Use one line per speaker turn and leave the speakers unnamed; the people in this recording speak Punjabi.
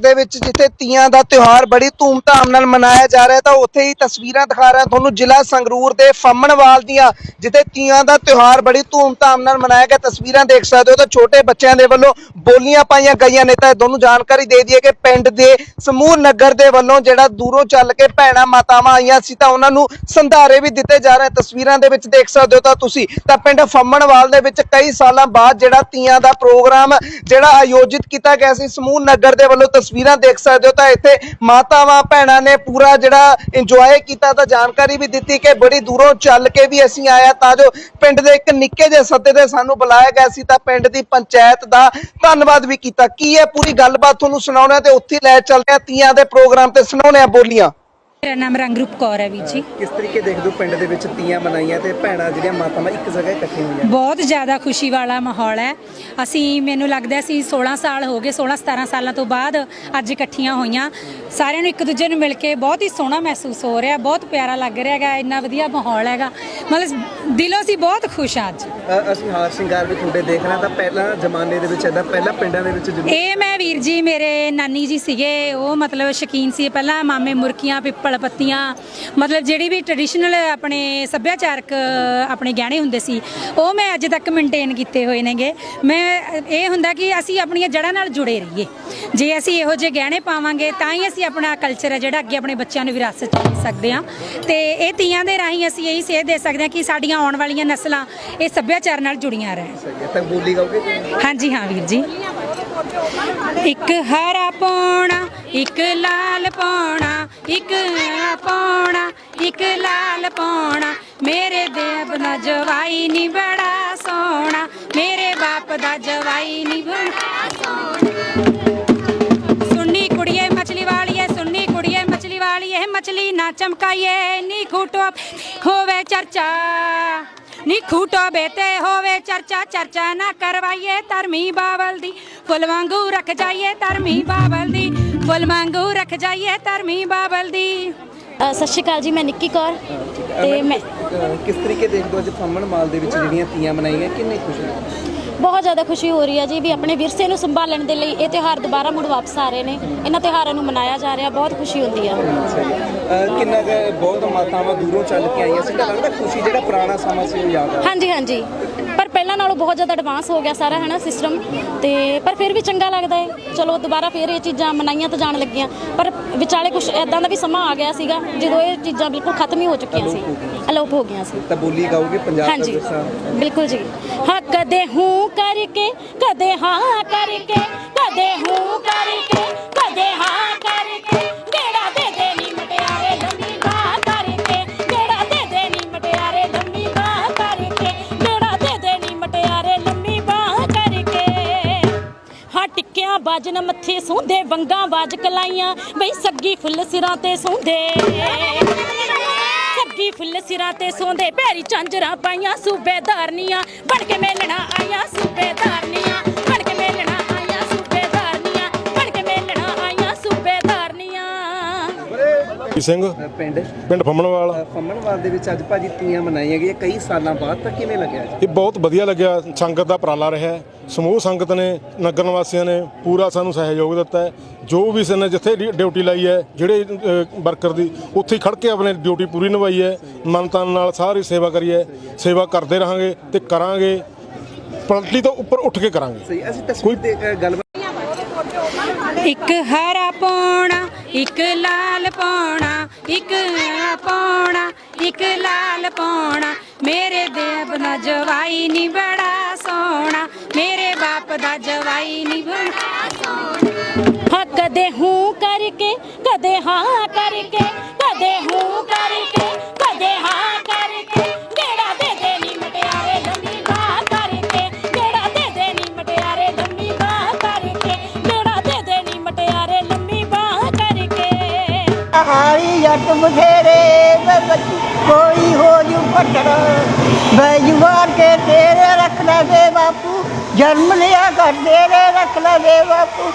ਦੇ ਵਿੱਚ ਜਿੱਥੇ ਤੀਆਂ ਦਾ ਤਿਉਹਾਰ ਬੜੀ ਧੂਮ ਧਾਮ ਨਾਲ ਮਨਾਇਆ ਜਾ ਰਿਹਾ ਤਾਂ ਉੱਥੇ ਹੀ ਤਸਵੀਰਾਂ ਦਿਖਾ ਰਿਹਾ ਤੁਹਾਨੂੰ ਜ਼ਿਲ੍ਹਾ ਸੰਗਰੂਰ ਦੇ ਫੰਮਣਵਾਲ ਦੀਆਂ, ਜਿੱਥੇ ਤੀਆਂ ਦਾ ਤਿਉਹਾਰ ਬੜੀ ਧੂਮ ਧਾਮ ਨਾਲ ਮਨਾਇਆ ਗਿਆ। ਤਸਵੀਰਾਂ ਦੇਖ ਸਕਦੇ ਹੋ ਤਾਂ ਛੋਟੇ ਬੱਚਿਆਂ ਦੇ ਵੱਲੋਂ ਬੋਲੀਆਂ ਪਾਈਆਂ ਗਈਆਂ ਨੇ, ਤਾਂ ਤੁਹਾਨੂੰ ਜਾਣਕਾਰੀ ਦੇ ਦਈਏ ਕਿ ਪਿੰਡ ਦੇ ਸਮੂਹ ਨਗਰ ਦੇ ਵੱਲੋਂ ਜਿਹੜਾ ਦੂਰੋਂ ਚੱਲ ਕੇ ਭੈਣਾਂ ਮਾਤਾਵਾਂ ਆਈਆਂ ਸੀ, ਤਾਂ ਉਹਨਾਂ ਨੂੰ ਸੰਧਾਰੇ ਵੀ ਦਿੱਤੇ ਜਾ ਰਹੇ। ਤਸਵੀਰਾਂ ਦੇ ਵਿੱਚ ਦੇਖ ਸਕਦੇ ਹੋ ਤਾਂ ਤੁਸੀਂ, ਤਾਂ ਪਿੰਡ ਫੰਮਣਵਾਲ ਦੇ ਵਿੱਚ ਕਈ ਸਾਲਾਂ ਬਾਅਦ ਜਿਹੜਾ ਤੀਆਂ ਦਾ ਪ੍ਰੋਗਰਾਮ ਜਿਹੜਾ ਆਯੋਜਿਤ ਕੀਤਾ ਗਿਆ ਸੀ, ਸਮੂਹ ਨਗਰ ਦੇ ਵੱਲੋਂ ਤਸਵੀਰਾਂ ਦੇਖ ਸਕਦੇ ਹੋ ਤਾਂ ਇੱਥੇ ਮਾਤਾਵਾਂ ਭੈਣਾਂ ਨੇ ਪੂਰਾ ਜਿਹੜਾ ਇੰਜੋਏ ਕੀਤਾ ਤਾਂ ਜਾਣਕਾਰੀ ਵੀ ਦਿੱਤੀ ਕਿ ਬੜੀ ਦੂਰੋਂ ਚੱਲ ਕੇ ਵੀ ਅਸੀਂ ਆਇਆ ਤਾਂ ਜੋ ਪਿੰਡ ਦੇ ਇੱਕ ਨਿੱਕੇ ਜਿਹੇ ਸੱਦੇ ਤੇ ਸਾਨੂੰ ਬੁਲਾਇਆ ਗਿਆ ਸੀ ਤਾਂ ਪਿੰਡ ਦੀ ਪੰਚਾਇਤ ਦਾ ਧੰਨਵਾਦ ਵੀ ਕੀਤਾ। ਕੀ ਹੈ ਪੂਰੀ ਗੱਲਬਾਤ ਤੁਹਾਨੂੰ ਸੁਣਾਉਣਾ ਤੇ ਉੱਥੇ ਲੈ ਚੱਲਦੇ ਆ ਤੀਆਂ ਦੇ ਪ੍ਰੋਗਰਾਮ ਤੇ ਸੁਣਾਉਣੇ ਆ ਬੋਲੀਆਂ?
ਮੇਰਾ ਨਾਮ ਰੰਗਰੂਪ ਕੌਰ ਹੈ ਵੀਰ ਜੀ।
ਕਿਸ ਤਰੀਕੇ ਦੇਖਦੇ ਹੋ ਪਿੰਡ ਦੇ ਵਿੱਚ ਤੀਆਂ ਮਨਾਈਆਂ ਤੇ ਭੈਣਾਂ ਜਿਹੜੀਆਂ ਮਾਤਾਵਾਂ ਇੱਕ ਜਗ੍ਹਾ ਇਕੱਠੀਆਂ ਹੋਈਆਂ?
ਬਹੁਤ ਜ਼ਿਆਦਾ ਖੁਸ਼ੀ ਵਾਲਾ ਮਾਹੌਲ ਹੈ। ਅਸੀਂ ਮੈਨੂੰ ਲੱਗਦਾ ਸੀ 16 ਸਾਲ ਹੋ ਗਏ 16 17 ਸਾਲਾਂ ਤੋਂ ਬਾਅਦ ਅੱਜ ਇਕੱਠੀਆਂ ਹੋਈਆਂ। ਸਾਰਿਆਂ ਨੂੰ ਇੱਕ ਦੂਜੇ ਨੂੰ ਮਿਲ ਕੇ ਬਹੁਤ ਹੀ ਸੋਹਣਾ ਮਹਿਸੂਸ ਹੋ ਰਿਹਾ ਬਹੁਤ ਪਿਆਰਾ ਲੱਗ ਰਿਹਾ ਹੈਗਾ ਇੰਨਾ ਵਧੀਆ ਮਾਹੌਲ ਹੈਗਾ। ਮਤਲਬ ਦਿਲੋਂ ਅਸੀਂ ਬਹੁਤ ਖੁਸ਼ ਹਾਂ ਅੱਜ।
ਅ- ਅਸੀਂ ਹਾਰ ਸ਼ਿੰਗਾਰ ਵੀ ਤੁਹਾਡੇ ਦੇਖ ਰਹੇ ਹਾਂ ਤਾਂ ਪਹਿਲਾਂ ਜ਼ਮਾਨੇ ਦੇ ਵਿੱਚ ਏਦਾਂ ਪਹਿਲਾਂ ਪਿੰਡਾਂ ਦੇ ਵਿੱਚ ਜ਼ਰੂਰ
ਇਹ ਮੈਂ ਵੀਰ ਜੀ ਮੇਰੇ ਨਾਨੀ ਜੀ ਸੀਗੇ ਉਹ ਮਤਲਬ ਸ਼ਕੀਨ ਸੀ। ਪਹਿਲਾਂ ਮਾਮੇ ਮੁਰਕੀਆਂ ਪਿੱਪਲ ਪੱਤੀਆਂ ਮਤਲਬ ਜਿਹੜੀ ਵੀ ਟ੍ਰੈਡੀਸ਼ਨਲ ਆਪਣੇ ਸੱਭਿਆਚਾਰਕ ਆਪਣੇ ਗਹਿਣੇ ਹੁੰਦੇ ਸੀ ਉਹ ਮੈਂ ਅੱਜ ਤੱਕ ਮੇਨਟੇਨ ਕੀਤੇ ਹੋਏ ਨੇਗੇ। ਮੈਂ ਇਹ ਹੁੰਦਾ ਕਿ ਅਸੀਂ ਆਪਣੀਆਂ ਜੜ੍ਹਾਂ ਨਾਲ ਜੁੜੇ ਰਹੀਏ। ਜੇ ਅਸੀਂ ਇਹੋ ਜਿਹੇ ਗਹਿਣੇ ਪਾਵਾਂਗੇ ਤਾਂ ਹੀ ਅਸੀਂ ਆਪਣਾ ਕਲਚਰ ਹੈ ਜਿਹੜਾ ਅੱਗੇ ਆਪਣੇ ਬੱਚਿਆਂ ਨੂੰ ਵਿਰਾਸਤ 'ਚ ਦੇ ਸਕਦੇ ਹਾਂ। ਤੇ ਇਹ ਤੀਆਂ ਦੇ ਰਾਹੀਂ ਅਸੀਂ ਇਹੀ ਸੇਧ ਦੇ ਸਕਦੇ ਹਾਂ ਕਿ ਸਾਡੀਆਂ ਆਉਣ ਵਾਲੀਆਂ ਨਸਲਾਂ ਇਹ ਸੱਭਿਆਚਾਰ ਨਾਲ ਜੁੜੀਆਂ ਰਹਿਣ।
ਸਹੀ ਹੈ ਤਾਂ ਬੋਲੀ ਗਾਓਗੇ?
ਹਾਂਜੀ ਹਾਂ ਵੀਰ ਜੀ। ਇੱਕ ਹਰਾ ਪਾਉਣਾ ਇੱਕ ਲਾਲ ਪਾਉਣਾ ਇੱਕ ਹਰਾ ਪਾਉਣਾ ਇੱਕ ਲਾਲ ਪਾਉਣਾ ਮੇਰੇ ਦੇਵ ਦਾ ਜਵਾਈ ਨਹੀਂ ਬੜਾ ਸੋਹਣਾ, ਮੇਰੇ ਬਾਪ ਦਾ ਜਵਾਈ ਨਹੀਂ ਬੜਾ ਸੁੰਨੀ ਵਾਲੀਏ ਮਛਲੀ ਨਾ ਚਮਕਾਈਏ ਨੀ ਖੂਟੋ ਹੋਵੇ ਚਰਚਾ ਨੀ ਖੂਟੋ ਬੇਤੇ ਹੋਵੇ ਚਰਚਾ ਚਰਚਾ ਨਾ ਕਰਵਾਈਏ ਧਰਮੀ ਬਾਵਲ ਦੀ ਫੁੱਲ ਵਾਂਗੂ ਰੱਖ ਜਾਈਏ ਧਰਮੀ ਬਾਵਲ ਦੀ ਫੁੱਲ ਵਾਂਗੂ ਰੱਖ ਜਾਈਏ ਧਰਮੀ ਬਾਵਲ ਦੀ।
ਸਤਿ ਸ਼੍ਰੀ ਅਕਾਲ ਜੀ ਮੈਂ ਨਿੱਕੀ ਕੌਰ ਤੇ ਮੈਂ
ਕਿਸ ਤਰੀਕੇ ਦੇਖਦੇ ਹੋ ਅੱਜ ਫੰਮਣ ਮਾਲ ਦੇ ਵਿੱਚ ਜਿਹੜੀਆਂ ਤੀਆਂ ਮਨਾਈਆਂ ਕਿੰਨੀ ਖੁਸ਼ੀ ਹੈ?
ਬਹੁਤ ਜ਼ਿਆਦਾ ਖੁਸ਼ੀ ਹੋ ਰਹੀ ਹੈ ਜੀ ਵੀ ਆਪਣੇ ਵਿਰਸੇ ਨੂੰ ਸੰਭਾਲਣ ਦੇ ਲਈ ਇਹ ਤਿਉਹਾਰ ਦੁਬਾਰਾ ਮੁੜ ਵਾਪਸ ਆ ਰਹੇ ਨੇ। ਇਹਨਾਂ ਤਿਉਹਾਰਾਂ ਨੂੰ ਮਨਾਇਆ ਜਾ ਰਿਹਾ ਬਹੁਤ ਖੁਸ਼ੀ ਹੁੰਦੀ ਆ।
ਕਿੰਨਾ ਕੁ ਬਹੁਤ ਮਾਤਾਵਾਂ ਦੂਰੋਂ ਚੱਲ ਕੇ ਆਈਆਂ ਸੀ ਤਾਂ ਲੱਗਦਾ ਖੁਸ਼ੀ ਜਿਹੜਾ ਪੁਰਾਣਾ ਸਮਾਂ ਸੀ ਉਹ ਯਾਦ ਆ
ਹਾਂਜੀ ਹਾਂਜੀ। ਪਰ ਪਹਿਲਾਂ ਨਾਲੋਂ ਬਹੁਤ ਜ਼ਿਆਦਾ ਐਡਵਾਂਸ ਹੋ ਗਿਆ ਸਾਰਾ ਹੈ ਨਾ ਸਿਸਟਮ ਤੇ ਪਰ ਫਿਰ ਵੀ ਚੰਗਾ ਲੱਗਦਾ ਹੈ। ਚਲੋ ਦੁਬਾਰਾ ਫਿਰ ਇਹ ਚੀਜ਼ਾਂ ਮਨਾਈਆਂ ਤਾਂ ਜਾਣ ਲੱਗੀਆਂ। ਪਰ ਵਿਚਾਲੇ ਕੁਝ ਐਦਾਂ ਦਾ ਵੀ ਸਮਾਂ ਆ ਗਿਆ ਸੀਗਾ ਜਦੋਂ ਇਹ ਚੀਜ਼ਾਂ ਬਿਲਕੁਲ ਖਤਮ ਹੀ ਹੋ ਚੁੱਕੀਆਂ ਸੀ। ਅਲੋਪ ਹੋ ਗਈਆਂ ਸੀ।
ਤਾਂ ਬੋਲੀ ਗਾਓਗੇ ਪੰਜਾਬ ਦਾ
ਹਾਂਜੀ। ਬਿਲਕੁਲ ਜੀ। ਹਾਂ ਕਦੇ ਹੂੰ ਕਰਕੇ, ਕਦੇ ਹਾਂ ਕਰਕੇ, ਕਦੇ ਹੂੰ ਕਰਕੇ, ਕਦੇ ਹਾਂ ਕਰਕੇ। ਜਿਹੜਾ ਦੇ ਦੇ ਨੀ ਮਟਿਆਰੇ, ਲੰਮੀ ਬਾਹ ਕਰਕੇ। ਜਿਹੜਾ ਦੇ ਦੇ ਨੀ ਮਟਿਆਰੇ, ਲੰਮੀ ਬਾਹ ਕਰਕੇ। ਜਿਹੜਾ ਦੇ ਦੇ ਨੀ ਮਟਿਆਰੇ, ਲੰਮੀ ਬਾਹ ਕਰਕੇ। ਹਾਂ, ਟਿੱਕਿਆਂ ਬਾਜਨ ਮੱਥੇ ਸੌਂਦੇ, ਵੰਗਾਂ ਬਾਜ ਕਲਾਈਆਂ। ਬਈ ਸੱਗੀ ਫੁੱਲ ਸਿਰਾਂ ਤੇ ਸੌਂਦੇ। ਸੱਗੀ ਫੁੱਲ ਸਿਰਾਂ ਤੇ ਸੌਂਦੇ ਭੈਰੀ ਚਾਂਜਰਾਂ ਪਾਈਆਂ ਸੂਬੇਦਾਰਨੀਆਂ ਬਣ ਕੇ ਮੇਲਣਾ
ਜੀ ਸਿੰਘ?
ਪਿੰਡ?
ਪਿੰਡ ਫੰਮਣਵਾਲ।
ਫੰਮਣਵਾਲ ਦੇ ਵਿੱਚ ਅੱਜ ਭਾਜੀ ਤੀਆਂ ਮਨਾਈਆਂ ਗਈਆਂ ਕਈ ਸਾਲਾਂ ਬਾਅਦ ਤਾਂ ਕਿਵੇਂ ਲੱਗਿਆ ਜੀ
ਇਹ ਬਹੁਤ ਵਧੀਆ ਲੱਗਿਆ। ਸੰਗਤ ਦਾ ਉਪਰਾਲਾ ਰਿਹਾ। ਸਮੂਹ ਸੰਗਤ ਨੇ ਨਗਰ ਨਿਵਾਸੀਆਂ ਨੇ ਪੂਰਾ ਸਾਨੂੰ ਸਹਿਯੋਗ ਦਿੱਤਾ ਹੈ। ਜੋ ਵੀ ਸਨ ਜਿੱਥੇ ਡਿਊਟੀ ਲਾਈ ਹੈ ਜਿਹੜੇ ਵਰਕਰ ਦੀ ਉੱਥੇ ਖੜ ਕੇ ਆਪਣੇ ਡਿਊਟੀ ਪੂਰੀ ਨਿਭਾਈ ਹੈ। ਮਨ ਤਨ ਨਾਲ ਸਾਰੀ ਸੇਵਾ ਕਰੀ ਹੈ ਸੇਵਾ ਕਰਦੇ ਰਹਾਂਗੇ ਤੇ ਕਰਾਂਗੇ। ਪਲਟੀ ਤੋਂ ਉੱਪਰ ਉੱਠ ਕੇ ਕਰਾਂਗੇ।
ਸਹੀ ਅਸੀਂ ਤਸਵੀਰ ਦੇ ਗੱਲਬਾਤ
ਇੱਕ ਹਰਾ ਪਾਉਣਾ ਇੱਕ ਲਾਲ ਪਾਉਣਾ ਇੱਕ ਹਰਾ ਪਾਉਣਾ ਇੱਕ ਲਾਲ ਪਾਉਣਾ ਮੇਰੇ ਦੇਵ ਦਾ ਜਵਾਈ ਨਹੀਂ ਬੜਾ ਸੋਹਣਾ, ਮੇਰੇ ਬਾਪ ਦਾ ਜਵਾਈ ਨਹੀਂ ਬੜਾ
ਸੋਹਣਾ। ਹਾਂ, ਕਦੇ ਹੂੰ ਕਰਕੇ, ਕਦੇ ਹਾਂ ਕਰਕੇ
ਜੱਟ ਬਥੇਰੇ ਕੋਈ ਹੋ ਜੂ ਫਟੜ ਬੈਜੂਆ ਕੇ ਤੇਰੇ ਰੱਖ ਲੈ ਵੇ ਬਾਪੂ, ਜਨਮ ਲਿਆ ਕਰ ਤੇਰੇ ਰੱਖ ਲੈ ਵੇ ਬਾਪੂ।